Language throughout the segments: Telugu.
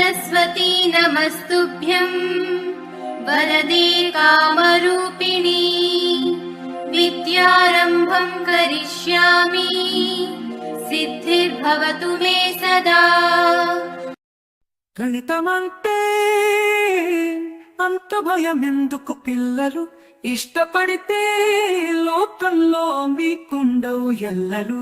सरस्वती नमस्तुभ्यम् वरदे कामरूपिणी विद्यारम्भम् करिष्यामि सिद्धिर्भवतु मे सदा గణితమంటే అంత భయం ఎందుకు పిల్లలు ఇష్టపడితే లోకంలో మీకుండవు ఎల్లలు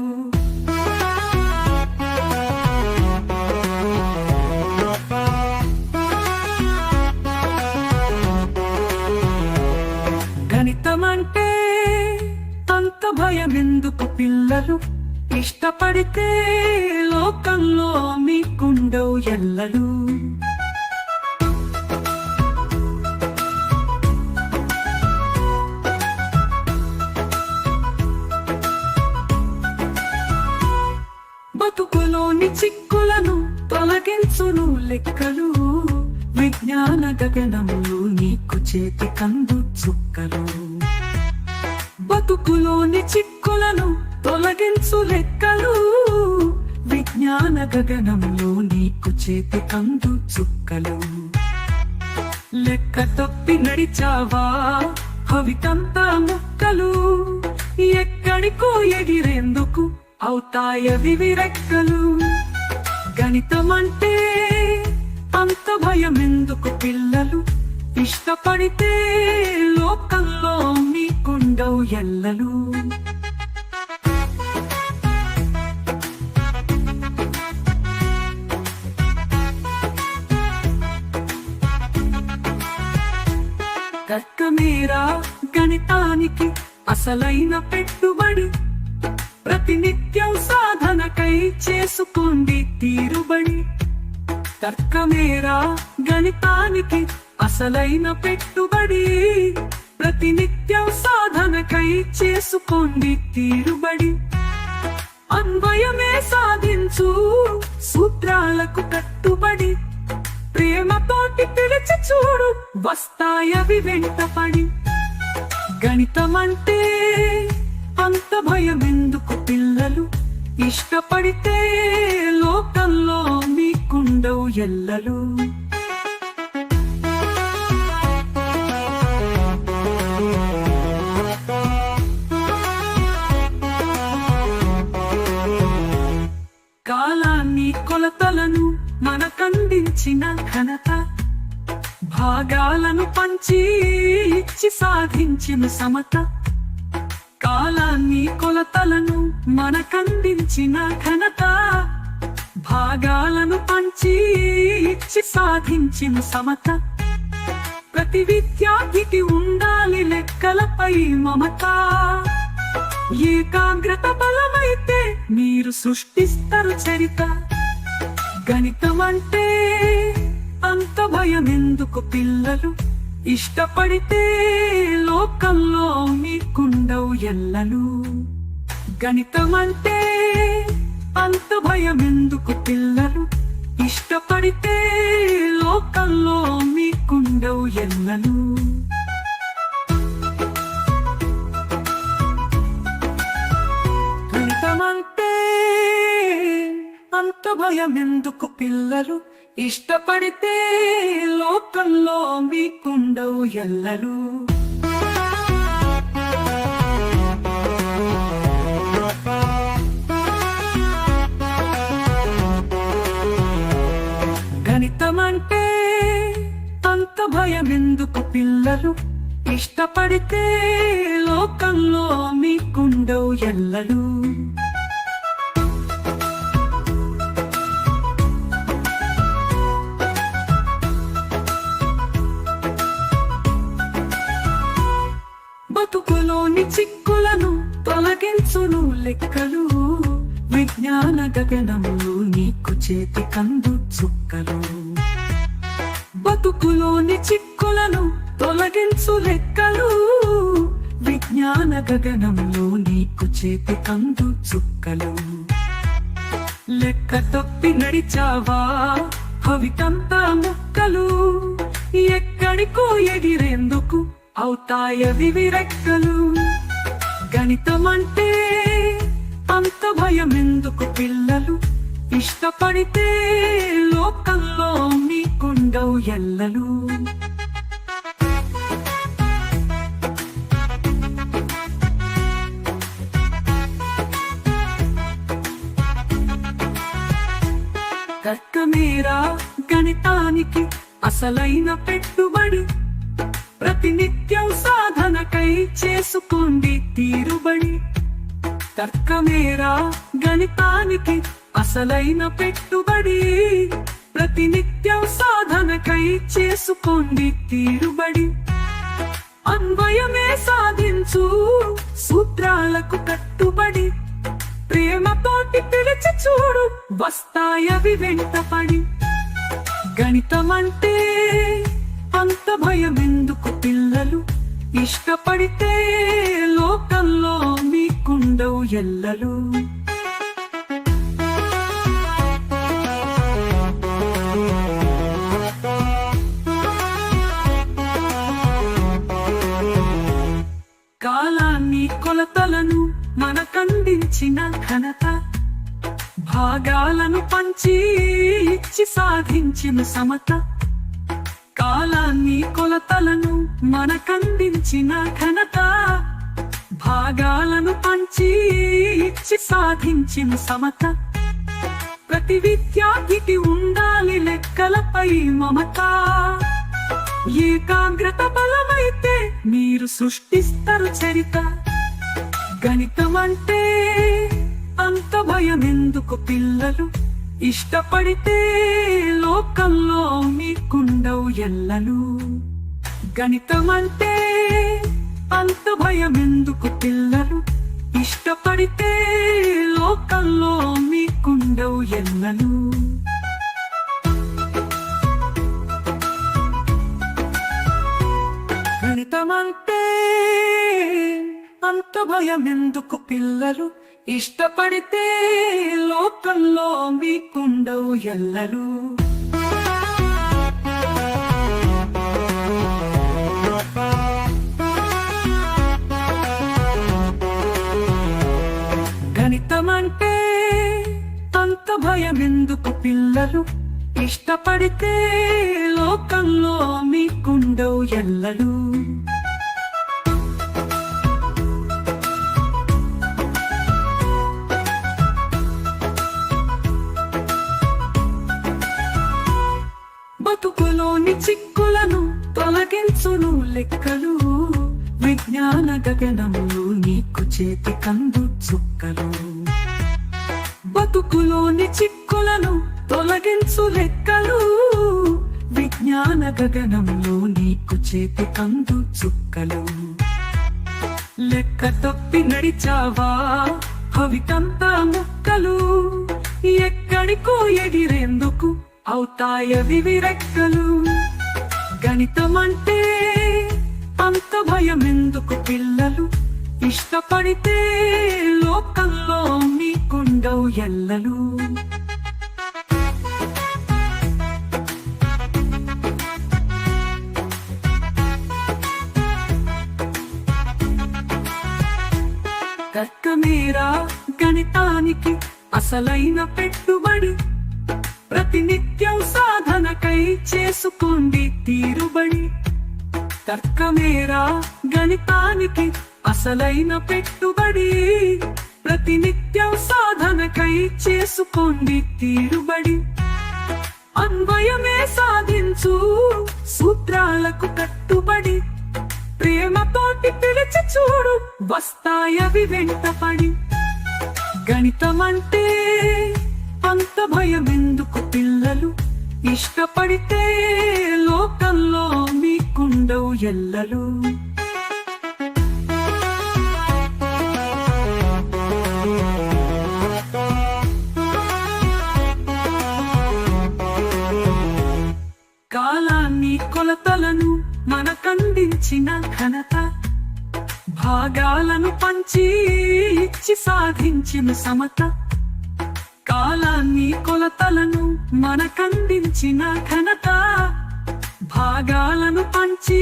అంత భయం ఎందుకు పిల్లలు? ఇష్టపడితే లోకంలో మీకుండవు ఎల్లలు. బతుకులోని చిక్కులను తొలగించును లెక్కలు. విజ్ఞాన గగనములు నీకు చేతి కందు. విజ్ఞాన గగనంలో నీకు చేతి కందు చుక్కలు. లెక్క తప్పి నడిచావా? కవితంతా ముక్కలు. ఎక్కడికో ఎగిరేందుకు అవుతాయవి విరెక్కలు. గణితమంటే అంత భయం ఎందుకు పిల్లలు? ఇష్టపడితే లోకంలో మీకుండవు ఎల్లలు. అసలైన పెట్టుబడి. ప్రతినిత్యం సాధనకై చేసుకోండి తీరుబడి. తర్కమేరా గణితానికి అసలైన పెట్టుబడి. ప్రతినిత్యం సాధనకై చేసుకోండి తీరుబడి. అన్వయమే సాధించు సూత్రాలకు కట్టుబడి. ప్రేమతోటి పిలిచి చూడు వస్తాయవి వెంటపడి. గణితమంటే అంత భయం ఎందుకు పిల్లలు? ఇష్టపడితే లోకంలో మీకుండవు ఎల్లలు. కాలాన్ని కొలతలను మనకందించిన ఘనత భాగాలను పంచి ఇచ్చి సాధించిన సమత. కాలాన్ని కొలతలను మనకందించిన ఘనత. భాగాలను పంచి ఇచ్చి సాధించిన సమత. ప్రతి విద్యార్థికి ఉండాలి లెక్కలపై మమత. ఏకాగ్రత బలమైతే మీరు సృష్టిస్తారు చరిత. గణితం అంటే అంత భయం ఎందుకు పిల్లలు? ఇష్టపడితే లోకంలో మీకుండవు ఎల్లలు. గణితం అంటే అంత భయం ఎందుకు పిల్లలు? ఇష్టపడితే లోకంలో మీకుండవు ఎల్లలు. భయం ఎందుకు పిల్లలు? ఇష్టపడితే లోకంలో మీకుండవు ఎల్లలు. గణితమంటే అంత భయం ఎందుకు పిల్లలు? ఇష్టపడితే లోకంలో మీకుండవు ఎల్లలు. లెక్కలు విజ్ఞాన గగనములు నీకు చేతి కందు చుక్కలు. బతుకులోని చిక్కులను తొలగించు లెక్కలు విజ్ఞాన గగనంలో నీకు చేతి కందు చుక్కలు. లెక్క తప్పి నడిచావా భవితంతా ముక్కలు ఎక్కడికో ఎగిరేందుకు అవుతాయవి విరెక్కలు గణితమంటే అంత భయం ఎందుకు పిల్లలు? ఇష్టపడితే లోకంలో మీ ఎల్లలు. తర్కమేరా గణితానికి అసలైన పెట్టుబడి. ప్రతినిత్యం సాధనకై చేసుకోండి తీరుబడి. తర్కమేరా గణితానికి అసలైన పెట్టుబడి. ప్రతినిత్యం సాధనకై చేసుకోండి తీరుబడి. అన్వయమే సాధించు సూత్రాలకు కట్టుబడి. ప్రేమతోటి పిలిచి చూడు వస్తాయవి వెంటపడి. గణితమంటే అంత భయమెందుకు పిల్లలు? ఇష్టపడితే లోకంలో మీకుండవు ఎల్లలు. కాలాన్ని కొలతలను మన కందించిన ఘనత భాగాలను పంచి ఇచ్చి సాధించిన సమత. కాలాన్ని కొలతలను మన కందించిన ఘనత. భాగాలను పంచి ఇచ్చి సాధించిన సమత. ప్రతి విద్యార్థికి ఉండాలి లెక్కలపై మమత. ఏకాగ్రత బలమైతే మీరు సృష్టిస్తారు చరిత. గణితం అంటే అంత భయం ఎందుకు పిల్లలు? ఇష్టపడితే లోకంలో మీకుండవు ఎల్లలు. గణితం అంటే అంత భయం ఎందుకు పిల్లలు? ఇష్టపడితే లోకంలో మీకుండవు ఎన్నను గణితమంటే అంత భయం ఎందుకు పిల్లలు? ఇష్టపడితే లోకంలో మీకుండవు ఎల్లరూ అంత ఎందుకు పిల్లలు? ఇష్టపడితే లోకంలో మీకుండవు ఎల్లలు. బతుకులోని చిక్కులను తొలగించును లెక్కలు. విజ్ఞాన గగనములు నీకు చేతి కందు చుక్కలు. బతుకులోని చిక్కులను తొలగించు లెక్కలు. విజ్ఞాన గగనంలో నీకు చేతి కందు చుక్కలు. లెక్క తప్పి నడిచావా? కవితంతా ముక్కలు. ఎక్కడికో ఎగిరేందుకు అవుతాయవి విరెక్కలు గణితం అంటే అంత భయం ఎందుకు పిల్లలు? ఇష్టపడితే లోకంలో మీకుండవు ఎల్లలు. తర్కమేరా గణితానికి అసలైన పెట్టుబడి. ప్రతినిత్యం సాధనకై చేసుకోండి తీరుబడి. తర్కమేరా గణితానికి అసలైన పెట్టుబడి. ప్రతినిత్యం సాధనకై చేసుకోండి తీరుబడి. అన్వయమే సాధించు సూత్రాలకు కట్టుబడి. ప్రేమతోటి పిలిచి చూడు వస్తాయవి వెంటపడి. గణితమంటే అంత భయమెందుకు పిల్లలు? ఇష్టపడితే లోకంలో మీకుండవు ఎల్లలు. కొలతలను మనకందించిన ఘనత. భాగాలను పంచి ఇచ్చి సాధించిన సమత. కాలాన్ని కొలతలను మనకందించిన ఘనత. భాగాలను పంచి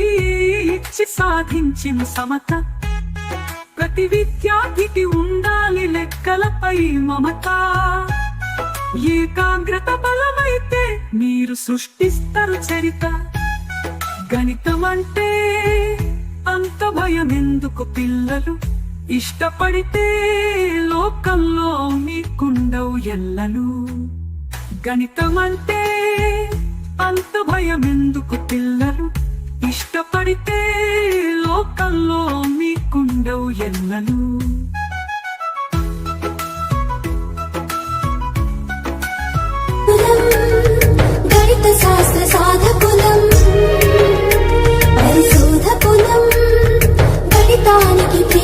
ఇచ్చి సాధించిన సమత. ప్రతి విద్యార్థికి ఉండాలి లెక్కలపై మమత. ఏకాగ్రత బలమైతే మీరు సృష్టిస్తారు చరిత. గణితం అంటే అంత భయం ఎందుకు పిల్లలు? ఇష్టపడితే లోకంలో మీకుండవు ఎల్లలు. గణితం అంటే అంత భయం ఎందుకు పిల్లలు? ఇష్టపడితే లోకంలో మీకుండవు ఎల్లలు.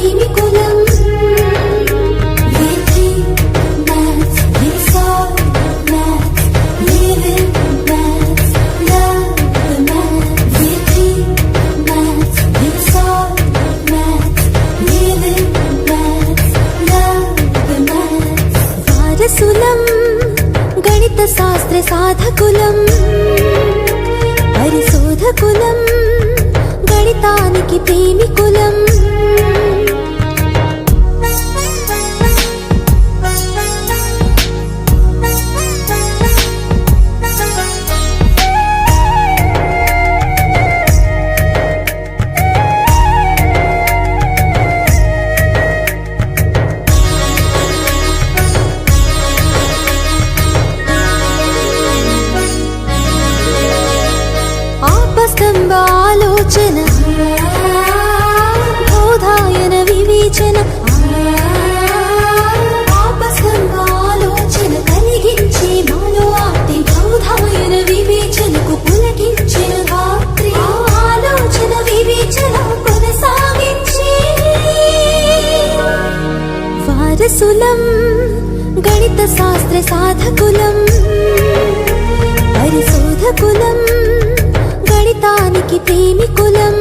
కులం ఆలోచన బోధాయన వివేచన. ఆపస్తంభ ఆలోచన కలిగించే మాలో ఆప్తి బోధాయన వివేచనకు పులకించిన రాత్రి. ఆలోచన వివేచన కొనసాగించే వారసులం గణిత శాస్త్ర సాధకులం పరిశోధకులం ప్రాంతానికి ప్రేమికులం